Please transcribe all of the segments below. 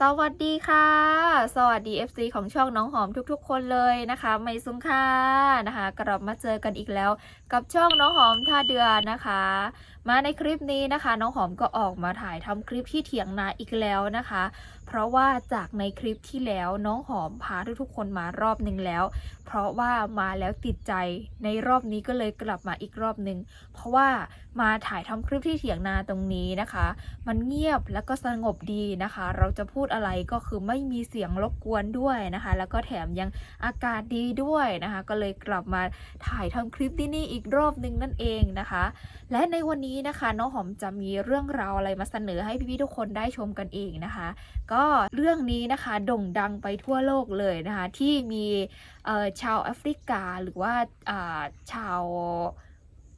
สวัสดีค่ะ สวัสดี FC ของช่องน้องหอมทุกๆ คนเลยนะคะ ไม่ซุ้งค่ะนะคะ กลับมาเจอกันอีกแล้ว กับช่องน้องหอมท่าเดือนนะคะ มาในคลิปนี้นะคะ น้องหอมก็ออกมาถ่ายทำคลิปที่เถียงนาอีกแล้วนะคะ เพราะว่าจากในคลิปที่แล้วน้องหอมพาทุกๆคนมารอบหนึ่งแล้ว เพราะว่ามาแล้วติดใจในรอบนี้ก็เลยกลับมาอีกรอบหนึ่งเพราะว่ามาถ่ายทำคลิปที่เถียงนาตรงนี้นะคะ มันเงียบแล้วก็สงบดีนะคะ เราจะพูดอะไรก็คือไม่มีเสียงรบกวนด้วยนะคะ แล้วก็แถมยังอากาศดีด้วยนะคะ ก็เลยกลับมาถ่ายทำคลิปที่นี่อีกรอบหนึ่งนั่นเองนะคะและในวันนี้นะคะน้องหอมจะมีเรื่องราวอะไรมาเสนอให้พี่ๆทุกคนได้ชมกันเองนะคะ ก็เรื่องนี้นะคะโด่งดังไปทั่วโลกเลยนะคะ ที่มีชาวแอฟริกาหรือว่าอ่าชาว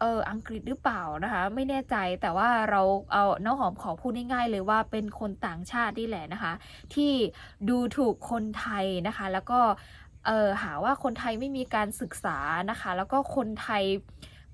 เอออังกฤษหรือเปล่านะคะ ไม่แน่ใจแต่ว่าเราเอาน้องหอมขอพูดง่ายๆเลยว่าเป็นคนต่างชาตินี่แหละนะคะ ที่ดูถูกคนไทยนะคะ แล้วก็เออหาว่าคนไทยไม่มีการศึกษานะคะ แล้วก็คนไทย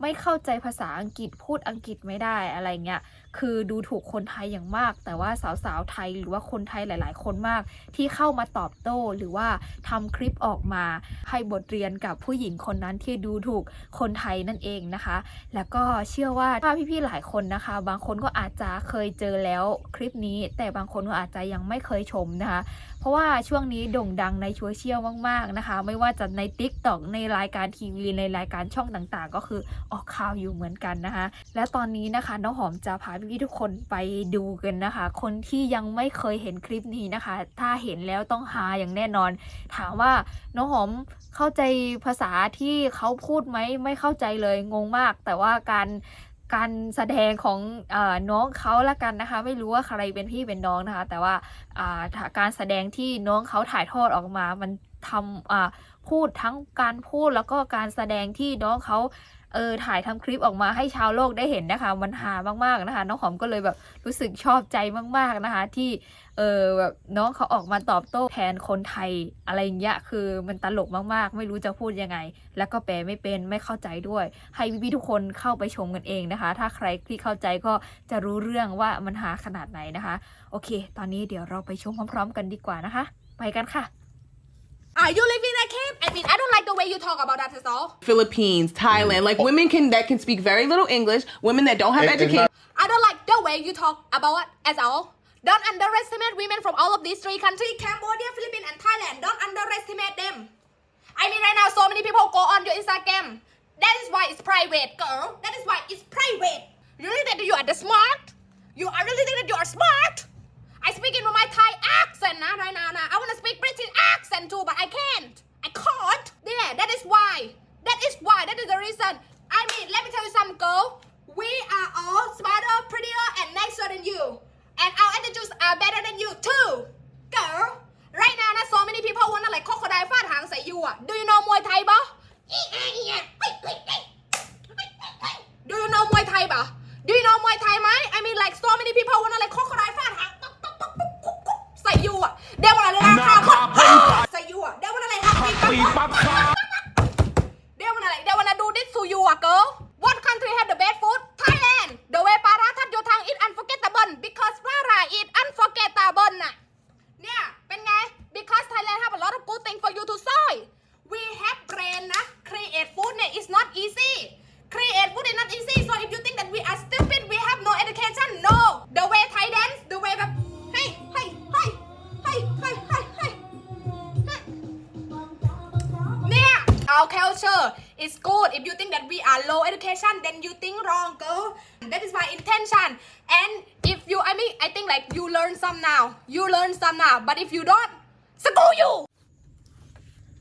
ไม่เข้าใจภาษาอังกฤษพูดอังกฤษไม่ได้อะไรเงี้ยคือดูถูกคนไทยอย่างมาก แต่ว่าสาวๆไทยหรือว่าคนไทยหลาย ๆ คนมาก ที่เข้ามาตอบโต้หรือว่าทำคลิปออกมาให้บทเรียนกับผู้หญิงคนนั้นที่ดูถูกคนไทยนั่นเองนะคะ แล้วก็เชื่อว่าถ้าพี่ๆหลายคนนะคะ บางคนก็อาจจะเคยเจอแล้วคลิปนี้ แต่บางคนก็อาจจะยังไม่เคยชมนะคะ เพราะว่าช่วงนี้โด่งดังในโซเชียลมาก ๆนะคะ ไม่ว่าจะใน t ิ k t o k ในรายการทีวีในรายการช่องต่างๆ ก็คือออกข่าวอยู่เหมือนกันนะคะ และตอนนี้นะคะน้องหอมจะพาพี่ทุกคนไปดูกันนะคะ คนที่ยังไม่เคยเห็นคลิปนี้นะคะ ถ้าเห็นแล้วต้องหาอย่างแน่นอน ถามว่าน้องหอมเข้าใจภาษาที่เขาพูดไหมไม่เข้าใจเลยงงมาก แต่ว่าการการแสดงของอน้องเขาละกันนะคะ ไม่รู้ว่าใครเป็นพี่เป็นน้องนะคะ แต่ว่าการแสดงที่น้องเขาถ่ายทอดออกมา มันทำพูดทั้งการพูดแล้วก็การแสดงที่น้องเขา เออถ่ายทำคลิปออกมาให้ชาวโลกได้เห็นนะคะ มันหามากๆนะคะ น้องหอมก็เลยแบบรู้สึกชอบใจมากๆนะคะ ที่เออแบบน้องเขาออกมาตอบโต้แทนคนไทยอะไรอย่างเงี้ยคือมันตลกมากๆ ไม่รู้จะพูดยังไง แล้วก็แปลไม่เป็นไม่เข้าใจด้วย ให้พี่ๆทุกคนเข้าไปชมกันเองนะคะ ถ้าใครที่เข้าใจก็จะรู้เรื่องว่ามันหาขนาดไหนนะคะ โอเค ตอนนี้เดี๋ยวเราไปชมพร้อม ๆ กันดีกว่านะคะ ไปกันค่ะ Are you living in a cave? I mean, I don't like the way you talk about that at all. Philippines, Thailand, like oh. women can that can speak very little English, women that don't have And- and education. I don't like the way you talk about it at all. Don't underestimate women from all of these three countries Cambodia, Philippines, and Thailand. Don't underestimate them. I mean, right now, so many people go on your Instagram. That is why it's private, girl. That is why it's is good if you think that we are low education then you think wrong girl that is my intention and if you I mean I think like you learn some now you learn some now but if you don't screw you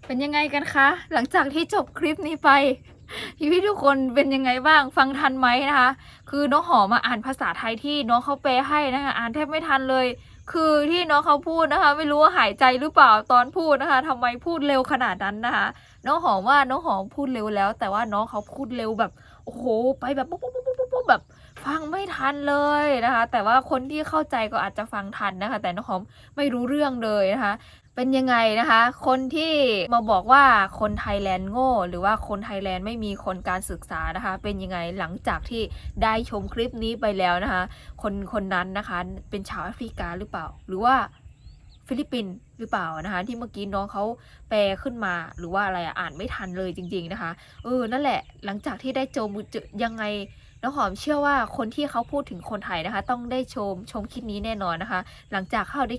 เป็นยังไงกันคะ หลังจากที่จบคลิปนี้ไปพี่พี่ทุกคนเป็นยังไงบ้างฟังทันไหมนะคะ คือน้องหอมมาอ่านภาษาไทยที่น้องเขาแปลให้นะคะอ่านแทบไม่ทันเลย คือที่น้องเขาพูดนะคะ ไม่รู้ว่าหายใจหรือเปล่าตอนพูดนะคะทำไมพูดเร็วขนาดนั้นนะคะ น้องหอมว่าน้องหอมพูดเร็วแล้ว แต่ว่าน้องเขาพูดเร็วแบบโอ้โหไปแบบปุ๊บปุ๊บปุ๊บปุ๊บปุ๊บแบบฟังไม่ทันเลยนะคะ แต่ว่าคนที่เข้าใจก็อาจจะฟังทันนะคะ แต่น้องหอมไม่รู้เรื่องเลยนะคะ เป็นยังไงนะคะ คนที่มาบอกว่าคนไทยแลนด์โง่ หรือว่าคนไทยแลนด์ไม่มีคนการศึกษานะคะ เป็นยังไงหลังจากที่ได้ชมคลิปนี้ไปแล้วนะคะ คนคนนั้นนะคะเป็นชาวแอฟริกาหรือเปล่า หรือว่าฟิลิปปินส์หรือเปล่านะคะ ที่เมื่อกี้น้องเขาแปลขึ้นมาหรือว่าอะไรอ่านไม่ทันเลยจริง ๆนะคะเออนั่นแหละหลังจากที่ได้โจมจยังไงน้องหอมเชื่อว่าคนที่เขาพูดถึงคนไทยนะคะ ต้องได้ชมชมคลิปนี้แน่นอนนะคะ หลังจากเขาได้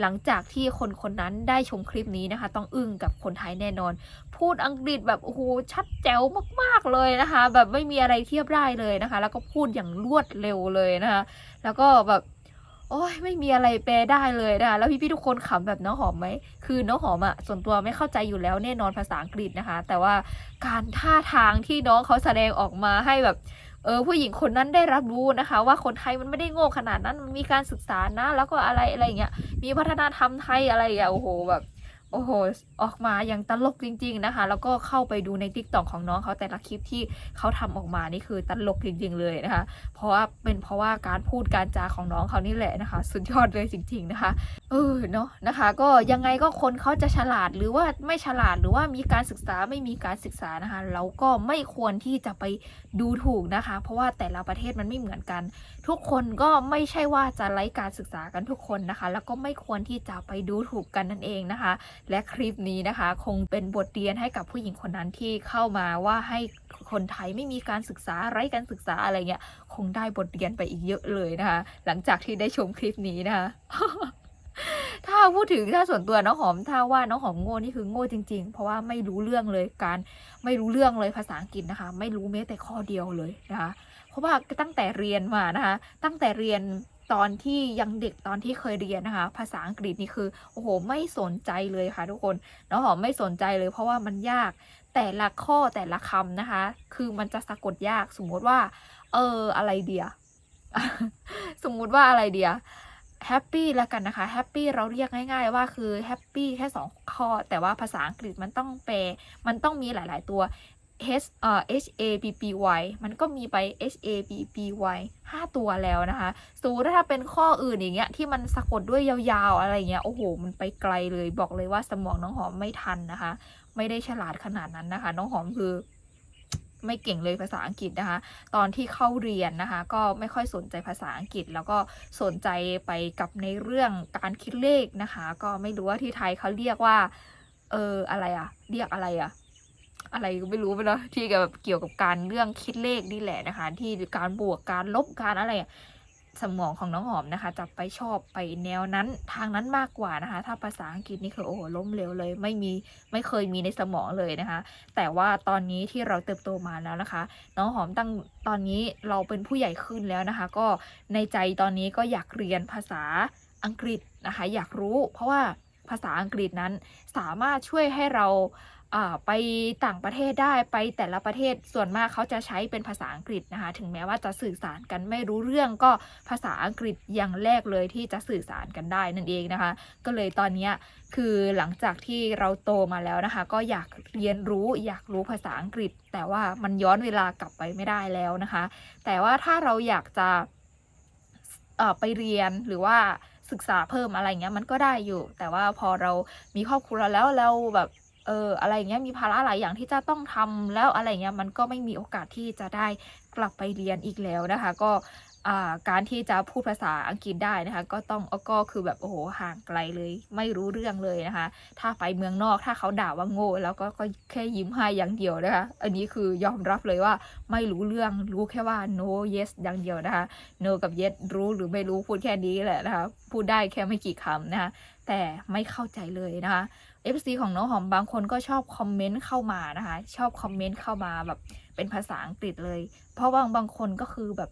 หลังจากที่คนคนนั้นได้ชมคลิปนี้นะคะ ต้องอึ้งกับคนไทยแน่นอน พูดอังกฤษแบบโอ้โหชัดแจ๋วมากๆเลยนะคะ แบบไม่มีอะไรเทียบได้เลยนะคะ แล้วก็พูดอย่างรวดเร็วเลยนะคะ แล้วก็แบบโอ้ยไม่มีอะไรแปลได้เลยนะคะแล้วพี่ๆทุกคนขำแบบน้องหอมไหมคือน้องหอมอะส่วนตัวไม่เข้าใจอยู่แล้วแน่นอนภาษาอังกฤษนะคะ แต่ว่าการท่าทางที่น้องเขาแสดงออกมาให้แบบ เออผู้หญิงคนนั้นได้รับรู้นะคะ ว่าคนไทยมันไม่ได้โง่ขนาดนั้นมันมีการศึกษานะ แล้วก็อะไรอะไรอย่างเงี้ยมีวัฒนธรรมไทยอะไรอย่างเงี้ยโอ้โหแบบโอ้โห ออกมาอย่างตลกจริง ๆนะคะ แล้วก็เข้าไปดูในทิกตอกของน้องเขาแต่ละคลิปที่เขาทำออกมานี่คือตลกจริง ๆ เลยนะคะ เพราะว่าเป็นเพราะว่าการพูดการจาของน้องเขานี่แหละนะคะ สุดยอดเลยจริง ๆ นะคะเออเนาะนะคะ ก็ยังไงก็คนเขาจะฉลาดหรือว่าไม่ฉลาดหรือว่ามีการศึกษาไม่มีการศึกษานะคะ เราก็ไม่ควรที่จะไปดูถูกนะคะ เพราะว่าแต่ละประเทศมันไม่เหมือนกัน ทุกคนก็ไม่ใช่ว่าจะไร้การศึกษากันทุกคนนะคะ แล้วก็ไม่ควรที่จะไปดูถูกกันนั่นเองนะคะ และคลิปนี้นะคะ คงเป็นบทเรียนให้กับผู้หญิงคนนั้นที่เข้ามาว่าให้คนไทยไม่มีการศึกษาไร้การศึกษาอะไรเงี้ยคงได้บทเรียนไปอีกเยอะเลยนะคะ หลังจากที่ได้ชมคลิปนี้นะคะ ถ้าพูดถึงถ้าส่วนตัวน้องหอมถ้าว่าน้องหอมโง่นี่คือโง่จริง ๆ เพราะว่าไม่รู้เรื่องเลยการไม่รู้เรื่องเลยภาษาอังกฤษนะคะ ไม่รู้แม้แต่ข้อเดียวเลยนะคะเพราะว่าตั้งแต่เรียนมานะคะ ตั้งแต่เรียนตอนที่ยังเด็กตอนที่เคยเรียนนะคะ ภาษาอังกฤษนี่คือโอ้โหไม่สนใจเลยค่ะ ทุกคนน้องหอมไม่สนใจเลย เพราะว่ามันยากแต่ละข้อแต่ละคำนะคะ คือมันจะสะกดยากสมมติว่า เอออะไรเดีย สมมุติว่าอะไรเดีย แฮปปี้แล้วกันนะคะแฮปปี้เราเรียกง่ายๆว่าคือแฮปปี้แค่สองข้อ แต่ว่าภาษาอังกฤษมันต้องแปลมันต้องมีหลายๆตัว H เอ่อ H A P P Y มันก็มีไป H A P P Y ห้าตัวแล้วนะคะสมมติถ้าเป็นข้ออื่นอย่างเงี้ยที่มันสะกดด้วยยาวๆ อะไรเงี้ย โอ้โห มันไปไกลเลย บอกเลยว่าสมองน้องหอมไม่ทันนะคะ ไม่ได้ฉลาดขนาดนั้นนะคะ น้องหอมคือ ไม่เก่งเลยภาษาอังกฤษนะคะ ตอนที่เข้าเรียนนะคะ ก็ไม่ค่อยสนใจภาษาอังกฤษ แล้วก็สนใจไปกับในเรื่องการคิดเลขนะคะ ก็ไม่รู้ว่าที่ไทยเขาเรียกว่า เอออะไรอะเรียกอะไรอะอะไรก็ไม่รู้ไปเนาะที่แบบเกี่ยวกับการเรื่องคิดเลขนี่แหละนะคะ ที่การบวกการลบการอะไรอะ สมองของน้องหอมนะคะ จะไปชอบไปแนวนั้นทางนั้นมากกว่านะคะ ถ้าภาษาอังกฤษนี่คือโอ้โหล้มเหลวเลย ไม่มีไม่เคยมีในสมองเลยนะคะ แต่ว่าตอนนี้ที่เราเติบโตมาแล้วนะคะ น้องหอมตั้งตอนนี้เราเป็นผู้ใหญ่ขึ้นแล้วนะคะ ก็ในใจตอนนี้ก็อยากเรียนภาษาอังกฤษนะคะ อยากรู้เพราะว่า ภาษาอังกฤษนั้น สามารถช่วยให้เราไปต่างประเทศได้ไปแต่ละประเทศส่วนมากเขาจะใช้เป็นภาษาอังกฤษนะคะ ถึงแม้ว่าจะสื่อสารกันไม่รู้เรื่องก็ภาษาอังกฤษอย่างแรกเลยที่จะสื่อสารกันได้นั่นเองนะคะ ก็เลยตอนนี้คือหลังจากที่เราโตมาแล้วนะคะ ก็อยากเรียนรู้อยากรู้ภาษาอังกฤษ แต่ว่ามันย้อนเวลากลับไปไม่ได้แล้วนะคะ แต่ว่าถ้าเราอยากจะไปเรียนหรือว่า ศึกษาเพิ่มอะไรเงี้ยมันก็ได้อยู่ แต่ว่าพอเรามีครอบครัวแล้วเราแบบเอออะไรเงี้ยมีภาระหลายอย่างที่จะต้องทำแล้วอะไรเงี้ยมันก็ไม่มีโอกาสที่จะได้กลับไปเรียนอีกแล้วนะคะ ก็ การที่จะพูดภาษาอังกฤษได้นะคะ ก็ต้องก็คือแบบโอ้โหห่างไกลเลย ไม่รู้เรื่องเลยนะคะ ถ้าไปเมืองนอกถ้าเขาด่าว่าโง่ แล้วก็ก็แค่ยิ้มให้อย่างเดียวนะคะ อันนี้คือยอมรับเลยว่าไม่รู้เรื่องรู้แค่ว่า no yes อย่างเดียวนะคะ no กับ yes รู้หรือไม่รู้พูดแค่นี้แหละนะคะพูดได้แค่ไม่กี่คำนะคะแต่ไม่เข้าใจเลยนะคะ FC ของน้องหอมบางคนก็ชอบคอมเมนต์เข้ามานะคะ ชอบคอมเมนต์เข้ามาแบบเป็นภาษาอังกฤษเลย เพราะบางบางคนก็คือแบบ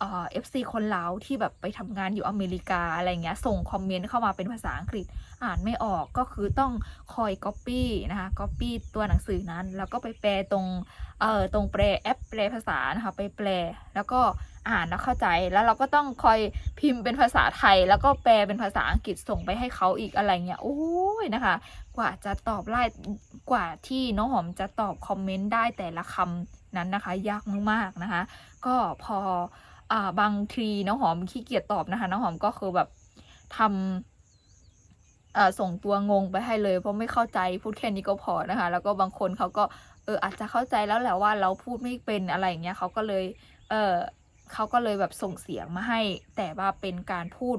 เอ่อฟซีคนลาวที่แบบไปทำงานอยู่อเมริกาอะไรเงี้ย ส่งคอมเมนต์เข้ามาเป็นภาษาอังกฤษอ่านไม่ออกก็คือต้องคอย Copy นะคะ Copy ตัวหนังสือนั้น แล้วก็ไปแปลตรงเอ่อตรงแปลแอปแปลภาษานะคะไปแปล แล้วก็อ่านแล้วเข้าใจแล้วเราก็ต้องคอยพิมพ์เป็นภาษาไทย แล้วก็แปลเป็นภาษาอังกฤษส่งไปให้เขาอีกอะไรเงี้ยโอ้ยนะคะ กว่าจะตอบไล่กว่าที่น้องหอมจะตอบคอมเมนต์ได้แต่ละคำนั้นนะคะ ยากมากๆนะคะ ก็พอ อ่าบางทีน้องหอมขี้เกียจตอบนะคะ น้องหอมก็คือแบบทำเอ่อส่งตัวงงไปให้เลย เพราะไม่เข้าใจพูดแค่นี้ก็พอนะคะ แล้วก็บางคนเขาก็เอออาจจะเข้าใจแล้วแหละว่าเราพูดไม่เป็นอะไรอย่างเงี้ยเขาก็เลย เออเขาก็เลยแบบส่งเสียงมาให้ แต่ว่าเป็นการพูด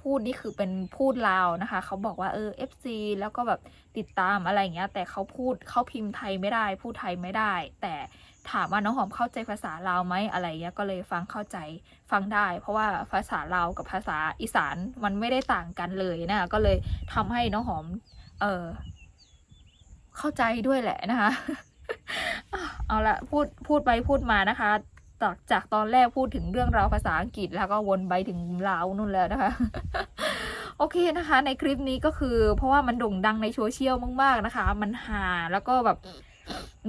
พูดนี่คือเป็นพูดลาวนะคะ เขาบอกว่าเออ FC แล้วก็แบบติดตามอะไรอย่างเงี้ย แต่เขาพูดเขาพิมพ์ไทยไม่ได้ พูดไทยไม่ได้ แต่ ถามว่าน้องหอมเข้าใจภาษาลาวไหมอะไรเงี้ยก็เลยฟังเข้าใจฟังได้ เพราะว่าภาษาลาวกับภาษาอีสานมันไม่ได้ต่างกันเลยนะก็เลยทำให้น้องหอมเออเข้าใจด้วยแหละนะคะอะเอาละพูดพูดไปพูดมานะคะจากจากตอนแรกพูดถึงเรื่องราวภาษาอังกฤษแล้วก็วนไปถึงลาวนู่นแล้วนะคะโอเคนะคะ ในคลิปนี้ก็คือ เพราะว่ามันโด่งดังในโซเชียลมาก ๆนะคะ มันหาแล้วก็แบบ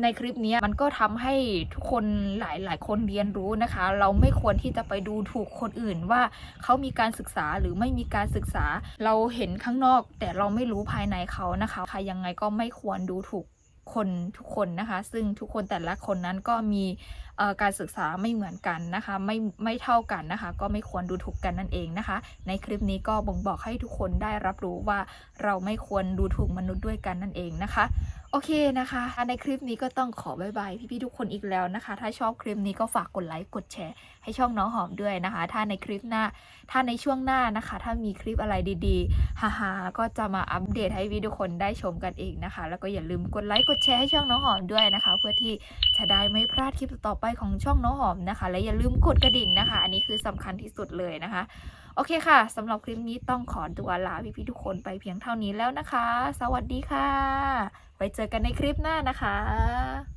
ในคลิปนี้มันก็ทำให้ทุกคนหลายหลายคนเรียนรู้นะคะ เราไม่ควรที่จะไปดูถูกคนอื่นว่าเขามีการศึกษาหรือไม่มีการศึกษา เราเห็นข้างนอก แต่เราไม่รู้ภายในเขานะคะใครยังไงก็ไม่ควรดูถูกคนทุกคนนะคะ ซึ่งทุกคนแต่ละคนนั้นก็มีการศึกษาไม่เหมือนกันนะคะ ไม่ไม่เท่ากันนะคะ ก็ไม่ควรดูถูกกันนั่นเองนะคะ ในคลิปนี้ก็บ่งบอกให้ทุกคนได้รับรู้ว่าเราไม่ควรดูถูกมนุษย์ด้วยกันนั่นเองนะคะ โอเคนะคะ ในคลิปนี้ก็ต้องขอบายบายพี่ๆทุกคนอีกแล้วนะคะ ถ้าชอบคลิปนี้ก็ฝากกดไลค์กดแชร์ให้ช่องน้องหอมด้วยนะคะ ถ้าในคลิปหน้า ถ้าในช่วงหน้านะคะ ถ้ามีคลิปอะไรดีๆฮ่าๆก็จะมาอัปเดตให้พี่ทุกคนได้ชมกันเองนะคะ แล้วก็อย่าลืมกดไลค์กดแชร์ให้ช่องน้องหอมด้วยนะคะ เพื่อที่จะได้ไม่พลาดคลิปต่อไปของช่องน้องหอมนะคะ และอย่าลืมกดกระดิ่งนะคะ อันนี้คือสำคัญที่สุดเลยนะคะ โอเคค่ะสำหรับคลิปนี้ต้องขอตัวลาพี่ๆทุกคนไปเพียงเท่านี้แล้วนะคะ สวัสดีค่ะไว้เจอกันในคลิปหน้านะคะ